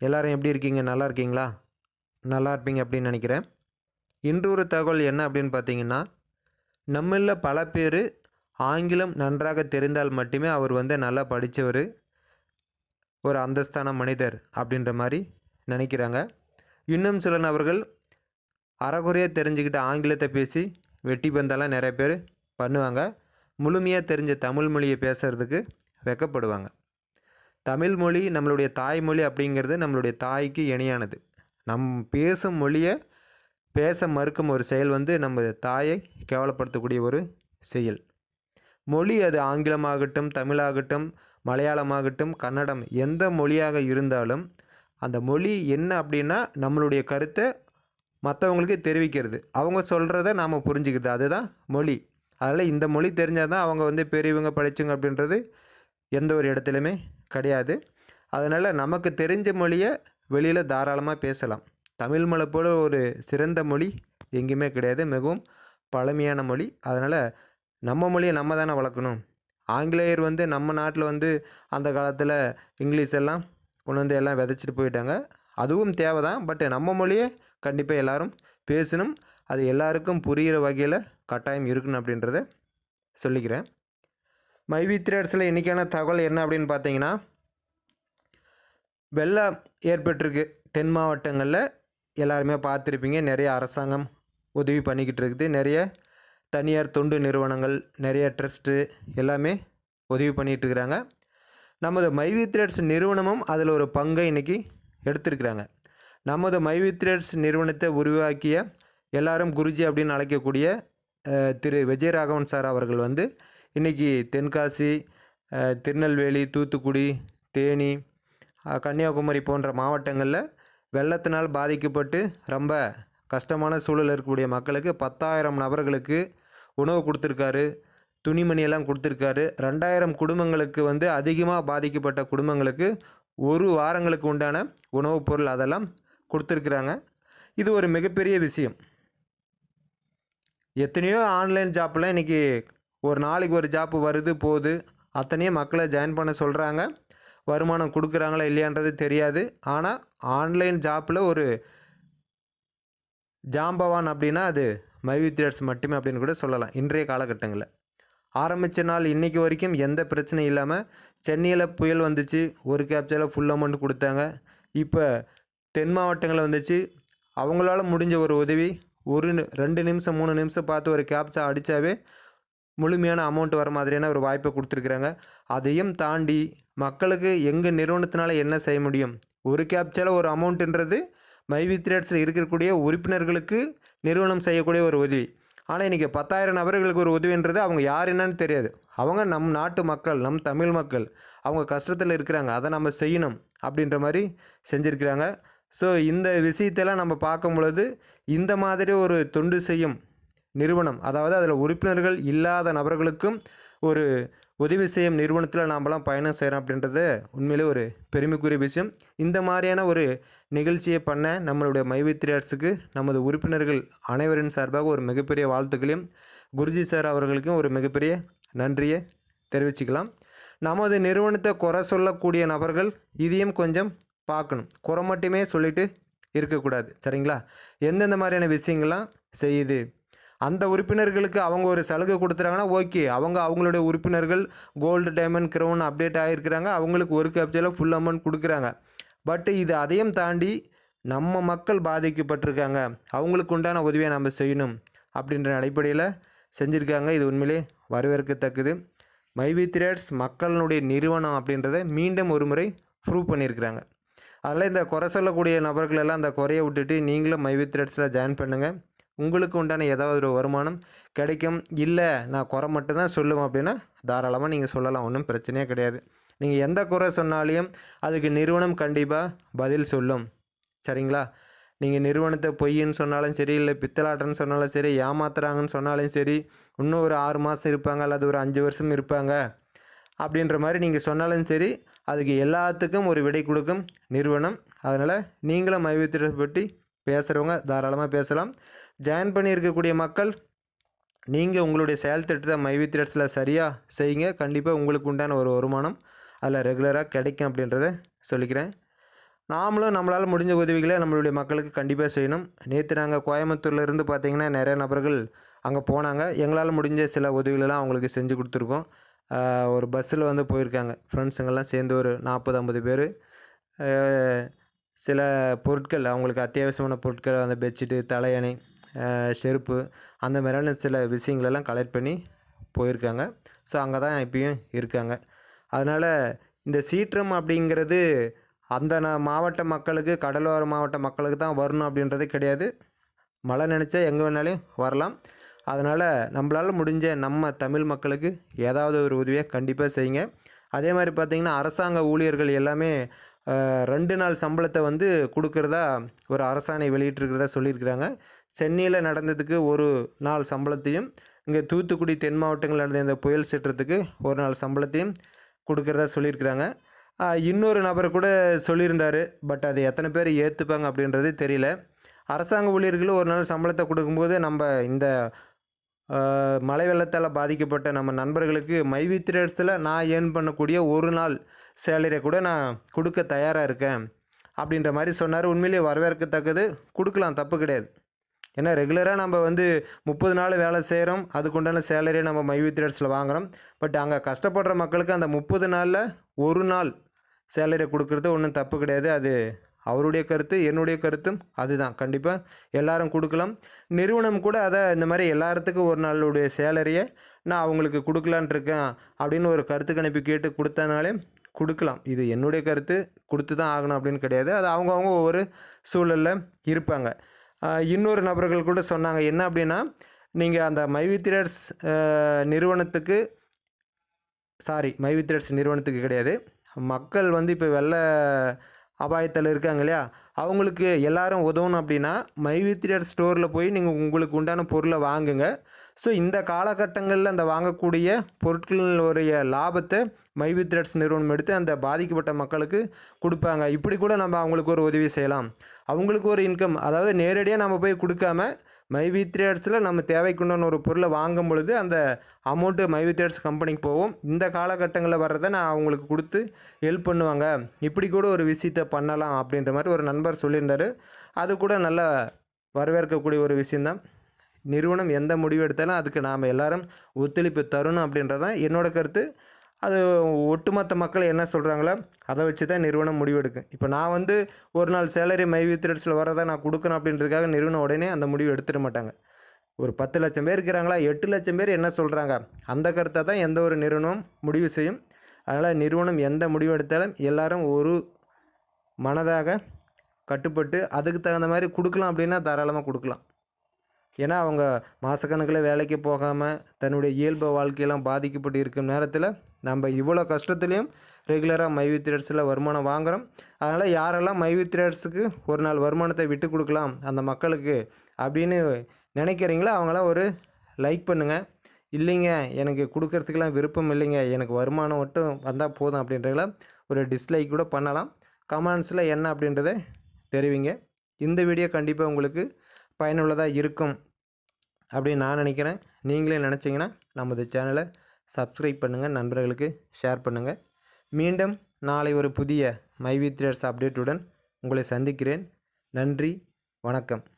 எல்லோரும் எப்படி இருக்கீங்க? நல்லா இருக்கீங்களா? நல்லா இருப்பீங்க அப்படின்னு நினைக்கிறேன். இன்று ஒரு தகவல் என்ன அப்படின்னு பார்த்தீங்கன்னா நம்மளில் பல பேர் ஆங்கிலம் நன்றாக தெரிந்தால் மட்டுமே அவர் வந்து நல்லா படித்தவர் ஒரு அந்தஸ்தான மனிதர் அப்படின்ற மாதிரி நினைக்கிறாங்க. இன்னும் சில நபர்கள் அறகுறையாக தெரிஞ்சுக்கிட்டு ஆங்கிலத்தை பேசி வெட்டி பந்தெல்லாம் நிறைய பேர் பண்ணுவாங்க. முழுமையாக தெரிஞ்ச தமிழ் மொழியை பேசுகிறதுக்கு வெக்கப்படுவாங்க. தமிழ் மொழி நம்மளுடைய தாய்மொழி அப்படிங்கிறது நம்மளுடைய தாய்க்கு இணையானது. நம் பேசும் மொழியை பேச மறுக்கும் ஒரு செயல் வந்து நம்ம தாயை கேவலப்படுத்தக்கூடிய ஒரு செயல். மொழி அது ஆங்கிலமாகட்டும் தமிழாகட்டும் மலையாளமாகட்டும் கன்னடம் எந்த மொழியாக இருந்தாலும் அந்த மொழி என்ன அப்படின்னா நம்மளுடைய கருத்தை மற்றவங்களுக்கு தெரிவிக்கிறது. அவங்க சொல்கிறத நாம் புரிஞ்சுக்கிறது. அதுதான் மொழி. அதில் இந்த மொழி தெரிஞ்சால் தான் அவங்க வந்து பெரியவங்க படித்தவங்க அப்படின்றது எந்த ஒரு இடத்துலையுமே கிடையாது. அதனால் நமக்கு தெரிஞ்ச மொழியை வெளியில் தாராளமாக பேசலாம். தமிழ் மொழி போல் ஒரு சிறந்த மொழி எங்கேயுமே கிடையாது. மிகவும் பழமையான மொழி. அதனால் நம்ம மொழியை நம்ம தானே வளர்க்கணும். ஆங்கிலேயர் வந்து நம்ம நாட்டில் வந்து அந்த காலத்தில் இங்கிலீஷ் எல்லாம் கொண்டு வந்து எல்லாம் விதைச்சிட்டு போயிட்டாங்க. அதுவும் தேவை தான் பட் நம்ம மொழியை கண்டிப்பாக எல்லோரும் பேசணும். அது எல்லாருக்கும் புரிகிற வகையில் கட்டாயம் இருக்கணும் அப்படின்றத சொல்லிக்கிறேன். மைவி த்ரேட்ஸில் இன்றைக்கான தகவல் என்ன அப்படின்னு பார்த்தீங்கன்னா வெள்ளம் ஏற்பட்டிருக்கு. தென் மாவட்டங்களில் எல்லாருமே பார்த்துருப்பீங்க. நிறைய அரசாங்கம் உதவி பண்ணிக்கிட்டு இருக்குது. நிறைய தனியார் தொண்டு நிறுவனங்கள் நிறைய ட்ரஸ்ட்டு எல்லாமே உதவி பண்ணிகிட்ருக்கிறாங்க நமது மைவி த்ரேட்ஸ் நிறுவனமும் அதில் ஒரு பங்கை இன்றைக்கி எடுத்திருக்கிறாங்க. நமது மைவி த்ரேட்ஸ் நிறுவனத்தை உருவாக்கிய எல்லாரும் குருஜி அப்படின்னு அழைக்கக்கூடிய திரு விஜயராகவன் சார் அவர்கள் வந்து இன்றைக்கி தென்காசி திருநெல்வேலி தூத்துக்குடி தேனி கன்னியாகுமரி போன்ற மாவட்டங்களில் வெள்ளத்தினால் பாதிக்கப்பட்டு ரொம்ப கஷ்டமான சூழல் இருக்கக்கூடிய மக்களுக்கு பத்தாயிரம் நபர்களுக்கு உணவு கொடுத்துருக்காரு. துணிமணியெல்லாம் கொடுத்துருக்காரு. ரெண்டாயிரம் குடும்பங்களுக்கு வந்து அதிகமாக பாதிக்கப்பட்ட குடும்பங்களுக்கு ஒரு வாரங்களுக்கு உண்டான உணவுப் பொருள் அதெல்லாம் கொடுத்துருக்குறாங்க. இது ஒரு மிகப்பெரிய விஷயம். எத்தனையோ ஆன்லைன் ஜாப்லாம் இன்றைக்கி ஒரு நாளைக்கு ஒரு ஜாப்பு வருது போகுது. அத்தனையும் மக்களை ஜாயின் பண்ண சொல்கிறாங்க வருமானம் கொடுக்குறாங்களா இல்லையான்றது தெரியாது. ஆனால் ஆன்லைன் ஜாப்பில் ஒரு ஜாம்பவான் அப்படின்னா அது மைவி த்ரேட்ஸ் மட்டுமே அப்படின்னு கூட சொல்லலாம். இன்றைய காலகட்டங்களில். ஆரம்பித்த நாள் இன்றைக்கி வரைக்கும் எந்த பிரச்சனையும் இல்லாமல் சென்னையில் புயல் வந்துச்சு. ஒரு கேப்சரில் ஃபுல் அமௌண்ட் கொடுத்தாங்க. இப்போ தென் மாவட்டங்களில் வந்துச்சு. அவங்களால முடிஞ்ச ஒரு உதவி ஒரு ரெண்டு நிமிஷம் மூணு நிமிஷம் பார்த்து ஒரு கேப்சா அடித்தாவே முழுமையான அமௌண்ட் வர மாதிரியான ஒரு வாய்ப்பை கொடுத்துருக்குறாங்க. அதையும் தாண்டி மக்களுக்கு எங்கள் நிறுவனத்தினால என்ன செய்ய முடியும்? ஒரு கேப்சாவில் ஒரு அமௌண்ட்டுன்றது மைவி த்ரேட்ஸில் இருக்கக்கூடிய உறுப்பினர்களுக்கு நிறுவனம் செய்யக்கூடிய ஒரு உதவி. ஆனால் இன்றைக்கி பத்தாயிரம் நபர்களுக்கு ஒரு உதவின்றது அவங்க யார் என்னன்னு தெரியாது. அவங்க நம் நாட்டு மக்கள் நம் தமிழ் மக்கள். அவங்க கஷ்டத்தில் இருக்கிறாங்க. அதை நம்ம செய்யணும் அப்படின்ற மாதிரி செஞ்சுருக்கிறாங்க. ஸோ இந்த விஷயத்தெல்லாம் நம்ம பார்க்கும் பொழுது இந்த மாதிரி ஒரு தொண்டு செய்யும் நிறுவனம். அதாவது அதில் உறுப்பினர்கள் இல்லாத நபர்களுக்கும் ஒரு உதவி செய்யும் நிறுவனத்தில் நாம்லாம் பயணம் செய்கிறோம் அப்படின்றது உண்மையிலே ஒரு பெருமைக்குரிய விஷயம். இந்த மாதிரியான ஒரு நிகழ்ச்சியை பண்ண நம்மளுடைய மைவித்ரி ஆர்ட்ஸுக்கு நமது உறுப்பினர்கள் அனைவரின் சார்பாக ஒரு மிகப்பெரிய வாழ்த்துக்களையும் குருஜி சார் அவர்களுக்கும் ஒரு மிகப்பெரிய நன்றியை தெரிவிச்சுக்கலாம். நமது நிறுவனத்தை குறை சொல்லக்கூடிய நபர்கள் இதையும் கொஞ்சம் பார்க்கணும். குறை மட்டுமே சொல்லிட்டு இருக்கக்கூடாது. சரிங்களா? எந்தெந்த மாதிரியான விஷயங்கள்லாம் செய்யுது? அந்த உறுப்பினர்களுக்கு அவங்க ஒரு சலுகை கொடுத்துறாங்கன்னா ஓகே. அவங்க அவங்களுடைய உறுப்பினர்கள் கோல்டு டைமண்ட் க்ரௌன் அப்டேட் ஆகிருக்கிறாங்க அவங்களுக்கு ஒரு கேப்சியில் ஃபுல் அமௌண்ட் கொடுக்குறாங்க. பட்டு இது அதையும் தாண்டி நம்ம மக்கள் பாதிக்கப்பட்டிருக்காங்க. அவங்களுக்கு உண்டான உதவியை நம்ம செய்யணும் அப்படின்ற அடிப்படையில் செஞ்சுருக்காங்க. இது உண்மையிலே வரவேற்கத்தக்கது. மைவி த்ரேட்ஸ் மக்களினுடைய நிறுவனம் அப்படின்றத மீண்டும் ஒரு முறை ப்ரூவ் பண்ணியிருக்கிறாங்க. அதில் இந்த குறை சொல்லக்கூடிய நபர்கள் எல்லாம் அந்த குறையை விட்டுட்டு நீங்களும் மைவி த்ரேட்ஸில் ஜாயின் பண்ணுங்கள் உங்களுக்கு உண்டான ஏதாவது ஒரு வருமானம் கிடைக்கும் இல்லை நான் குறை மட்டும்தான் சொல்லுவேன் அப்படின்னா தாராளமாக நீங்கள் சொல்லலாம் ஒன்றும் பிரச்சனையே கிடையாது. நீங்கள் எந்த குறை சொன்னாலையும் அதுக்கு நிறுவனம் கண்டிப்பாக பதில் சொல்லும். சரிங்களா? நீங்கள் நிறுவனத்தை பொய்ன்னு சொன்னாலும் சரி இல்லை பித்தலாட்டன்னு சொன்னாலும் சரி ஏமாத்துறாங்கன்னு சொன்னாலும் சரி இன்னும் ஒரு ஆறு மாதம் இருப்பாங்க அல்லது ஒரு அஞ்சு வருஷம் இருப்பாங்க அப்படின்ற மாதிரி நீங்கள் சொன்னாலும் சரி அதுக்கு எல்லாத்துக்கும் ஒரு விடை கொடுக்கும் நிறுவனம். அதனால் நீங்களும் மைவித்திரத்தை பற்றி பேசுகிறவங்க தாராளமாக பேசலாம். ஜாயின் பண்ணியிருக்கக்கூடிய மக்கள் நீங்கள் உங்களுடைய செயல் திட்டத்தை மைவித்திரட்ஸில் சரியாக செய்யுங்க. கண்டிப்பாக உங்களுக்கு உண்டான ஒரு வருமானம் அதில் ரெகுலராக கிடைக்கும் அப்படின்றத சொல்லிக்கிறேன். நாமளும் நம்மளால் முடிஞ்ச உதவிகளை நம்மளுடைய மக்களுக்கு கண்டிப்பாக செய்யணும். நேற்று நாங்கள் கோயம்புத்தூர்ல இருந்து நிறைய நபர்கள் அங்கே போனாங்க. எங்களால் முடிஞ்ச சில உதவிகளெல்லாம் அவங்களுக்கு செஞ்சு கொடுத்துருக்கோம். ஒரு பஸ்ஸில் வந்து போயிருக்காங்க. ஃப்ரெண்ட்ஸுங்கெல்லாம் சேர்ந்து ஒரு நாற்பது ஐம்பது பேர். சில பொருட்கள் அவங்களுக்கு அத்தியாவசியமான பொருட்கள் அந்த பெட்ஷீட்டு தலையணை செருப்பு அந்த மாதிரியான சில விஷயங்களெல்லாம் கலெக்ட் பண்ணி போயிருக்காங்க. ஸோ அங்கே தான் இப்பயும் இருக்காங்க. அதனால் இந்த சீற்றம் அப்படிங்கிறது அந்த ந- மாவட்ட மக்களுக்கு கடலோர மாவட்ட மக்களுக்கு தான் வரணும் அப்படின்றது கிடையாது. மழை நினச்சா எங்கே வேணாலும் வரலாம். அதனால் நம்மளால் முடிஞ்ச நம்ம தமிழ் மக்களுக்கு ஏதாவது ஒரு உதவியை கண்டிப்பாக செய்யுங்க. அதே மாதிரி பார்த்திங்கன்னா அரசாங்க ஊழியர்கள் எல்லாமே ரெண்டு நாள் சம்பளத்தை வந்து கொடுக்குறதா ஒரு அரசாணை வெளியிட்டிருக்கிறதா சொல்லியிருக்கிறாங்க. சென்னையில் நடந்ததுக்கு ஒரு நாள் சம்பளத்தையும் இங்கே தூத்துக்குடி தென் மாவட்டங்களில் நடந்த இந்த புயல் சீற்றத்துக்கு ஒரு நாள் சம்பளத்தையும் கொடுக்குறதா சொல்லியிருக்கிறாங்க. இன்னொரு நபர் கூட சொல்லியிருந்தார். பட் அது எத்தனை பேர் ஏற்றுப்பாங்க அப்படின்றது தெரியல. அரசாங்க ஊழியர்களும் ஒரு நாள் சம்பளத்தை கொடுக்கும்போது நம்ம இந்த மழை வெள்ளத்தால் பாதிக்கப்பட்ட நம்ம நண்பர்களுக்கு மைவித்திரத்தில் நான் ஏர்ன் பண்ணக்கூடிய ஒரு நாள் சேலரியை கூட நான் கொடுக்க தயாராக இருக்கேன். அப்படின்ற மாதிரி சொன்னார். உண்மையிலேயே வரவேற்கத்தக்கது. கொடுக்கலாம் தப்பு கிடையாது. ஏன்னா ரெகுலராக நம்ம வந்து முப்பது நாள் வேலை செய்கிறோம் அதுக்குண்டான சேலரியை நம்ம மைவித்திரட்ஸில் வாங்குகிறோம் பட் அங்கே கஷ்டப்படுற மக்களுக்கு அந்த முப்பது நாளில் ஒரு நாள் சேலரி கொடுக்குறது ஒன்றும் தப்பு கிடையாது. அது அவருடைய கருத்து என்னுடைய கருத்தும் அதுதான். கண்டிப்பாக எல்லாரும் கொடுக்கலாம். நிறுவனம் கூட அதை இந்த மாதிரி எல்லாத்துக்கும் ஒரு நாளுடைய சேலரியை நான் அவங்களுக்கு கொடுக்கலான் இருக்கேன் அப்படின்னு ஒரு கருத்து கணிப்பு கேட்டு கொடுத்தனாலே கொடுக்கலாம். இது என்னுடைய கருத்து கொடுத்து தான் ஆகணும் அப்படின்னு கிடையாது. அது அவங்கவுங்க ஒவ்வொரு சூழலில் இருப்பாங்க. இன்னொரு நபர்கள் கூட சொன்னாங்க. என்ன அப்படின்னா நீங்கள் அந்த மைவித்திரட்ஸ் நிறுவனத்துக்கு சாரி மைவித்ரட்ஸ் நிறுவனத்துக்கு கிடையாது. மக்கள் வந்து இப்போ வெள்ள அபாயத்தில் இருக்காங்க இல்லையா? அவங்களுக்கு எல்லாரும் உதவணும் அப்படின்னா மைவித்ரட் ஸ்டோரில் போய் நீங்கள் உங்களுக்கு உண்டான பொருளை வாங்குங்க. ஸோ இந்த காலகட்டங்களில் அந்த வாங்கக்கூடிய பொருட்களுடைய லாபத்தை மைவித்ரட்ஸ் நிறுவனம் எடுத்து அந்த பாதிக்கப்பட்ட மக்களுக்கு கொடுப்பாங்க. இப்படி கூட நம்ம அவங்களுக்கு ஒரு உதவி செய்யலாம். அவங்களுக்கு ஒரு இன்கம் அதாவது நேரடியாக நம்ம போய் கொடுக்காம மைவி த்ரேட்ஸில் நம்ம தேவைக்குண்டான ஒரு பொருளை வாங்கும் பொழுது அந்த அமௌண்ட்டு மைவி த்ரேட்ஸ் கம்பெனிக்கு போகும். இந்த காலகட்டங்களில் வர்றதை நான் அவங்களுக்கு கொடுத்து ஹெல்ப் பண்ணுவாங்க. இப்படி கூட ஒரு விஷயத்தை பண்ணலாம் அப்படின்ற மாதிரி ஒரு நண்பர் சொல்லியிருந்தார். அது கூட நல்லா வரவேற்கக்கூடிய ஒரு விஷயந்தான் நிறுவனம் எந்த முடிவு எடுத்தாலும் அதுக்கு நாம் எல்லாரும் ஒத்துழைப்பு தரணும் அப்படின்றது தான் என்னோடய கருத்து. அது ஒட்டுமொத்த மக்கள் என்ன சொல்கிறாங்களோ அதை வச்சு தான் நிறுவனம் முடிவெடுக்கும். இப்போ நான் வந்து ஒரு நாள் சேலரி மைவி த்ரெட்ஸில் வரதை நான் கொடுக்கணும் அப்படின்றதுக்காக நிறுவனம் உடனே அந்த முடிவு எடுத்துட மாட்டாங்க. ஒரு பத்து லட்சம் பேர் இருக்கிறாங்களா? எட்டு லட்சம் பேர் என்ன சொல்கிறாங்க அந்த கருத்தை தான் எந்த ஒரு நிறுவனம் முடிவு செய்யும். அதனால் நிறுவனம் எந்த முடிவு எடுத்தாலும் எல்லாரும் ஒரு மனதாக கட்டுப்பட்டு அதுக்கு தகுந்த மாதிரி கொடுக்கலாம் அப்படின்னா தாராளமாக கொடுக்கலாம். ஏன்னா அவங்க மாதக்கணக்கில் வேலைக்கு போகாமல் தன்னுடைய இயல்பு வாழ்க்கையெல்லாம் பாதிக்கப்பட்டு இருக்கும் நேரத்தில் நம்ம இவ்வளோ கஷ்டத்துலேயும் ரெகுலராக மைவி த்ரேட்ஸில் வருமானம் வாங்குகிறோம் அதனால் யாரெல்லாம் மைவி த்ரேட்ஸுக்கு ஒரு நாள் வருமானத்தை விட்டு கொடுக்கலாம் அந்த மக்களுக்கு அப்படின்னு நினைக்கிறீங்களோ அவங்களாம் ஒரு லைக் பண்ணுங்கள் இல்லைங்க எனக்கு கொடுக்கறதுக்கெல்லாம் விருப்பம் இல்லைங்க எனக்கு வருமானம் மட்டும் வந்தால் போதும் அப்படின்றதுல ஒரு டிஸ்லைக் கூட பண்ணலாம். கமெண்ட்ஸில் என்ன அப்படின்றத தெரிவிங்க. இந்த வீடியோ கண்டிப்பாக உங்களுக்கு பயனுள்ளதாக இருக்கும். அப்படின்னு நான் நினைக்கிறேன். நீங்களே நினச்சிங்கன்னா நமது சேனலை சப்ஸ்கிரைப் பண்ணுங்கள் நண்பர்களுக்கு ஷேர் பண்ணுங்கள் மீண்டும் நாளை ஒரு புதிய மைவி த்ரேட்ஸ் அப்டேட்டுடன் உங்களை சந்திக்கிறேன். நன்றி வணக்கம்.